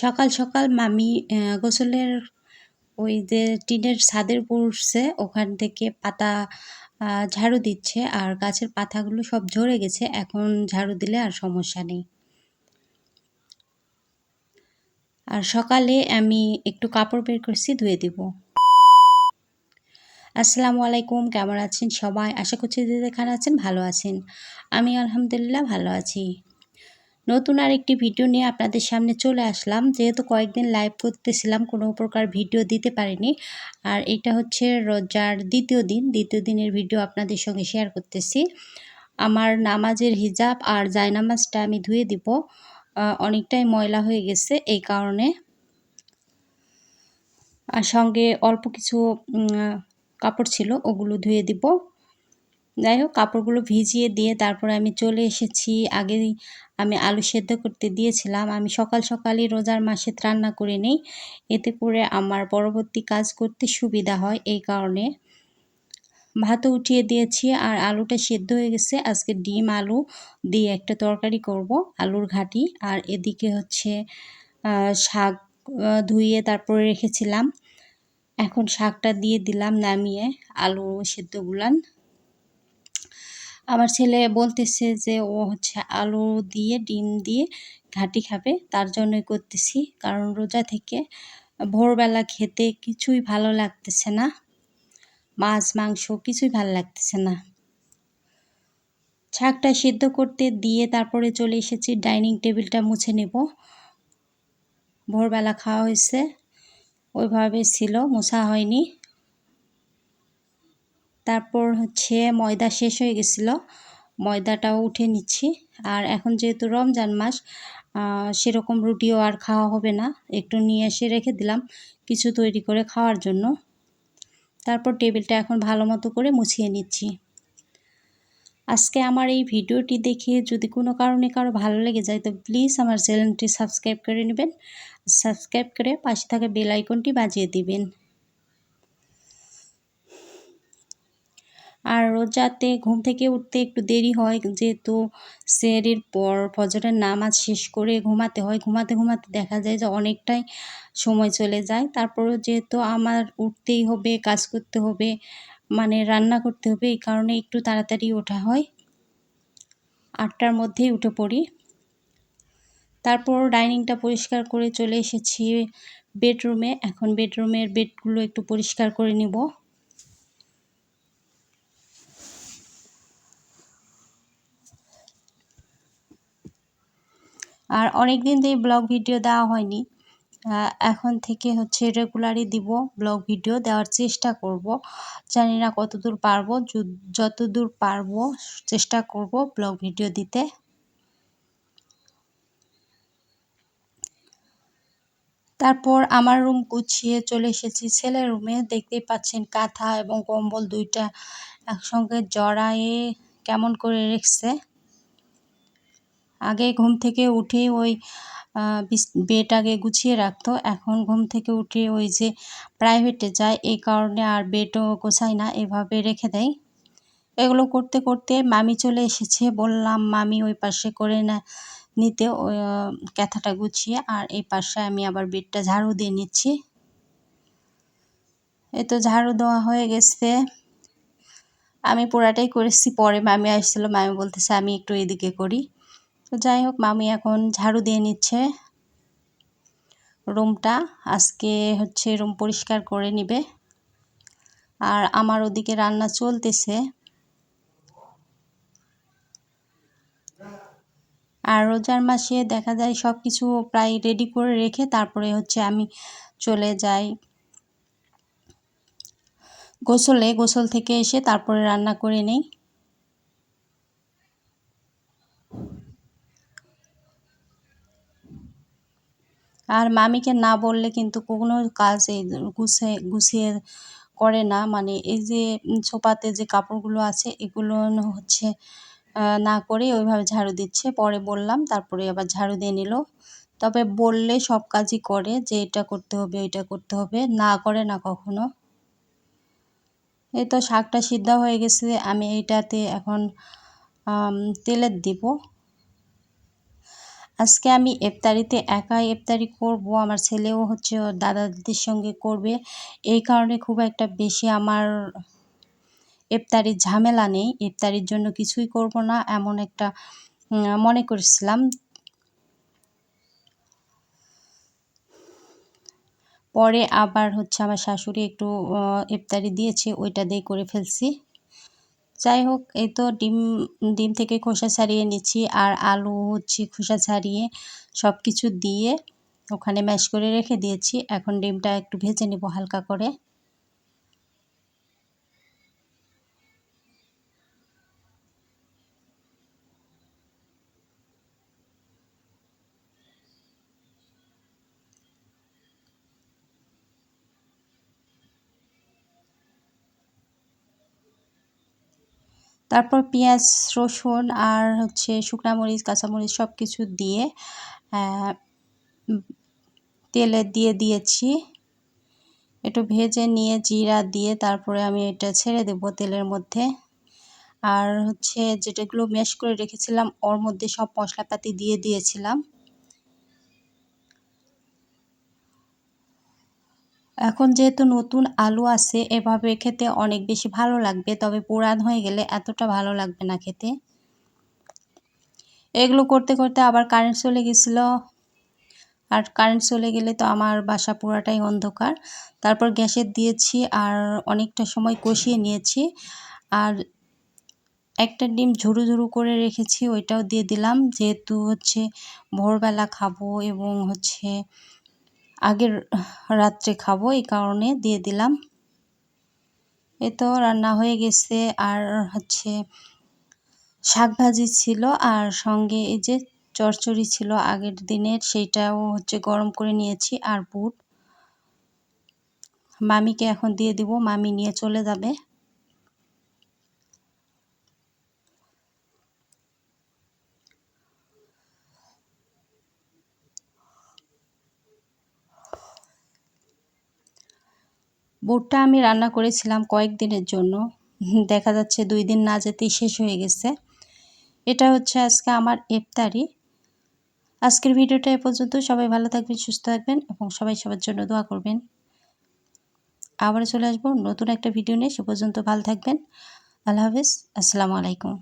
সকাল সকাল মামি গোসলের ওই যে টিনের ছাদের পড়ছে, ওখান থেকে পাতা ঝাড়ু দিচ্ছে আর গাছের পাতাগুলো সব ঝরে গেছে। এখন ঝাড়ু দিলে আর সমস্যা নেই। আর সকালে আমি একটু কাপড় বের করছি, ধুয়ে দিব। আসসালামু আলাইকুম, কেমন আছেন সবাই? আশা করছি যে যেখানে আছেন ভালো আছেন। আমি আলহামদুলিল্লাহ ভালো আছি। নতুন আর একটি ভিডিও নিয়ে আপনাদের সামনে চলে আসলাম। যেহেতু কয়েকদিন লাইভ করতেছিলাম, কোনো প্রকার ভিডিও দিতে পারিনি। আর এটা হচ্ছে রোজার দ্বিতীয় দিন। দ্বিতীয় দিনের ভিডিও আপনাদের সঙ্গে শেয়ার করতেছি। আমার নামাজের হিজাব আর জায়নামাজটা আমি ধুয়ে দিব। অনেকটাই ময়লা হয়ে গেছে এই কারণে। আর সঙ্গে অল্প কিছু কাপড় ছিল, ওগুলো ধুয়ে দিব। যাই হোক, কাপড়গুলো ভিজিয়ে দিয়ে তারপরে আমি চলে এসেছি। আগেই আমি আলু সেদ্ধ করতে দিয়েছিলাম। আমি সকাল সকালই রোজার মাসে রান্না করে নিই। এতে করে আমার পরবর্তী কাজ করতে সুবিধা হয় এই কারণে। ভাতও উঠিয়ে দিয়েছি আর আলুটা সেদ্ধ হয়ে গেছে। আজকে ডিম, আলু দিয়ে একটা তরকারি করব, আলুর ঘাটি। আর এদিকে হচ্ছে শাক ধুইয়ে তারপরে রেখেছিলাম। এখন শাকটা দিয়ে দিলাম নামিয়ে আলু সেদ্ধগুলান। আমার ছেলে বলতেছে যে, ও হচ্ছে আলু দিয়ে, ডিম দিয়ে ঘাটি খাবে, তার জন্যই করতেছি। কারণ রোজা থেকে ভোরবেলা খেতে কিছুই ভালো লাগতেছে না। মাছ, মাংস কিছুই ভালো লাগতেছে না। শাকটা সিদ্ধ করতে দিয়ে তারপরে চলে এসেছি, ডাইনিং টেবিলটা মুছে নেব। ভোরবেলা খাওয়া হয়েছে। ওইভাবে ছিল, মোছা হয়নি। তারপর হচ্ছে ময়দা শেষ হয়ে গেছিল। ময়দাটাও উঠে নিচ্ছি। আর এখন যেহেতু রমজান মাস সেরকম রুটিও আর খাওয়া হবে না। একটু নিয়ে এসে রেখে দিলাম কিছু তৈরি করে খাওয়ার জন্য। তারপর টেবিলটা এখন ভালো মতো করে মুছিয়ে নিচ্ছি। আজকে আমার এই ভিডিওটি দেখে যদি কোনো কারণে কারও ভালো লেগে যায়, তো প্লিজ আমার চ্যানেলটি সাবস্ক্রাইব করে নেবেন। সাবস্ক্রাইব করে পাশে থাকা বেল আইকনটি বাজিয়ে দিবেন। আর রোজাতে ঘুম থেকে উঠতে একটু দেরি হয়, যেহেতু সেরির পর ফজরের নামাজ শেষ করে ঘুমাতে হয়। ঘুমাতে ঘুমাতে দেখা যায় যে অনেকটাই সময় চলে যায়। তারপরেও যেহেতু আমার উঠতেই হবে, কাজ করতে হবে মানে রান্না করতে হবে, এই কারণে একটু তাড়াতাড়ি ওঠা হয়। আটটার মধ্যেই উঠে পড়ি। তারপর ডাইনিংটা পরিষ্কার করে চলে এসেছি বেডরুমে। এখন বেডরুমের বেডগুলো একটু পরিষ্কার করে নিব। আর অনেক দিন ধরে ব্লগ ভিডিও দেওয়া হয়নি। এখন থেকে হচ্ছে রেগুলারই দিব ব্লগ ভিডিও দেওয়ার চেষ্টা করব। জানি না কতদূর পারব যতদূর পারব চেষ্টা করব ব্লগ ভিডিও দিতে। তারপর আমার রুম গুছিয়ে চলে এসেছি। ছেলের রুমে দেখতেই পাচ্ছেন কাঁথা এবং কম্বল দুইটা একসঙ্গে জড়ায়ে কেমন করে রেখেছে। আগে ঘুম থেকে উঠে ওই বেড আগে গুছিয়ে রাখতো। এখন ঘুম থেকে উঠে ওই যে প্রাইভেটে যায়, এই কারণে আর বেডও গোছায় না, এভাবে রেখে দেয়। এগুলো করতে করতে মামি চলে এসেছে, বললাম, মামি ওই পাশে করে না, নিতে। ওই ক্যাথাটা গুছিয়ে আর এই পাশে আমি আবার বেডটা ঝাড়ু দিয়ে নিচ্ছি। এই তো ঝাড়ু দেওয়া হয়ে গেছে। আমি পুরাটাই করেছি, পরে মামি আসছিল, মামি বলতেছে, আমি একটু এদিকে করি। তো যাই হোক মামি এখন ঝাড়ু দিয়ে নিচ্ছে রুমটা। আজকে হচ্ছে রুম পরিষ্কার করে নিবে। আর আমার ওদিকে রান্না চলতেছে। আর রোজার মাসে দেখা যায় সব কিছু প্রায় রেডি করে রেখে তারপরে হচ্ছে আমি চলে যাই। গোসলে, গোসল থেকে এসে তারপরে রান্না করে নেই। আর মামিকে না বললে কিন্তু কোনো কাজ এই গুছিয়ে গুছিয়ে করে না। মানে এই যে ছোপাতে যে কাপড়গুলো আছে, এগুলো হচ্ছে না করে ওইভাবে ঝাড়ু দিচ্ছে। পরে বললাম, তারপরে আবার ঝাড়ু দিয়ে নিল। তবে বললে সব কাজই করে যে এটা করতে হবে এটা করতে হবে। না করে না কখনো। এই তো শাকটা সিদ্ধ হয়ে গেছে। আমি এইটাতে এখন তেলের দিব। আজকে আমি ইফতারিতে একাই ইফতারি করব, আমার ছেলেও হচ্ছে দাদা দিদির সঙ্গে করবে। এই কারণে খুব একটা বেশি আমার ইফতারির ঝামেলা নেই, ইফতারির জন্য কিছুই করব না, এমন একটা মনে করেছিলাম। পরে আবার হচ্ছে আমার শাশুড়ি একটু ইফতারি দিয়েছে, ওইটা দিয়ে করে ফেলছি। যাই হোক এই তো ডিম ডিম থেকে খোসা ছাড়িয়ে নিচ্ছি আর আলু হচ্ছে খোসা ছাড়িয়ে সব কিছু দিয়ে ওখানে ম্যাশ করে রেখে দিয়েছি। এখন ডিমটা একটু ভেজে নেব হালকা করে। তারপর পেঁয়াজ, রসুন আর হচ্ছে শুকনা মরিচ কাঁচামরিচ সব কিছু দিয়ে তেলে দিয়ে দিয়েছি। একটু ভেজে নিয়ে জিরা দিয়ে তারপরে আমি এটা ছেড়ে দেব তেলের মধ্যে। আর হচ্ছে যেটাগুলো ম্যাশ করে রেখেছিলাম, ওর মধ্যে সব মশলাপাতি দিয়ে দিয়েছিলাম। এখন যেহেতু নতুন আলু আছে, এভাবে খেতে অনেক বেশি ভালো লাগবে, তবে পুরান হয়ে গেলে এতটা ভালো লাগবে না খেতে। এগুলো করতে করতে আবার কারেন্ট চলে গেছিল। আর কারেন্ট চলে গেলে তো আমার বাসা পুরাটাই অন্ধকার। তারপর গ্যাসের দিয়েছি আর অনেকটা সময় কষিয়ে নিয়েছি। আর একটা ডিম ঝুরু ঝুরু করে রেখেছি, ওইটাও দিয়ে দিলাম। যেহেতু হচ্ছে ভোরবেলা খাব এবং হচ্ছে আগের রাত্রে খাব, এই কারণে দিয়ে দিলাম। এ তো রান্না হয়ে গেছে, আর হচ্ছে শাক ভাজি ছিল, আর সঙ্গে এই যে চরচড়ি ছিল আগের দিনের, সেইটাও হচ্ছে গরম করে নিয়েছি, আর বুট। মামিকে এখন দিয়ে দিব, মামি নিয়ে চলে যাবে। বুটটা আমি রান্না করেছিলাম কয়েকদিনের জন্য। দেখা যাচ্ছে দুই দিন না যেতেই শেষ হয়ে গেছে। এটা হচ্ছে আজকে আমার ইফতারি। আজকের ভিডিওটা এ পর্যন্ত। সবাই ভালো থাকবেন, সুস্থ থাকবেন এবং সবাই সবার জন্য দোয়া করবেন। আবার চলে আসব নতুন একটা ভিডিও নিয়ে। সে পর্যন্ত ভালো থাকবেন। আল্লাহ হাফিজ। আসসালামু আলাইকুম।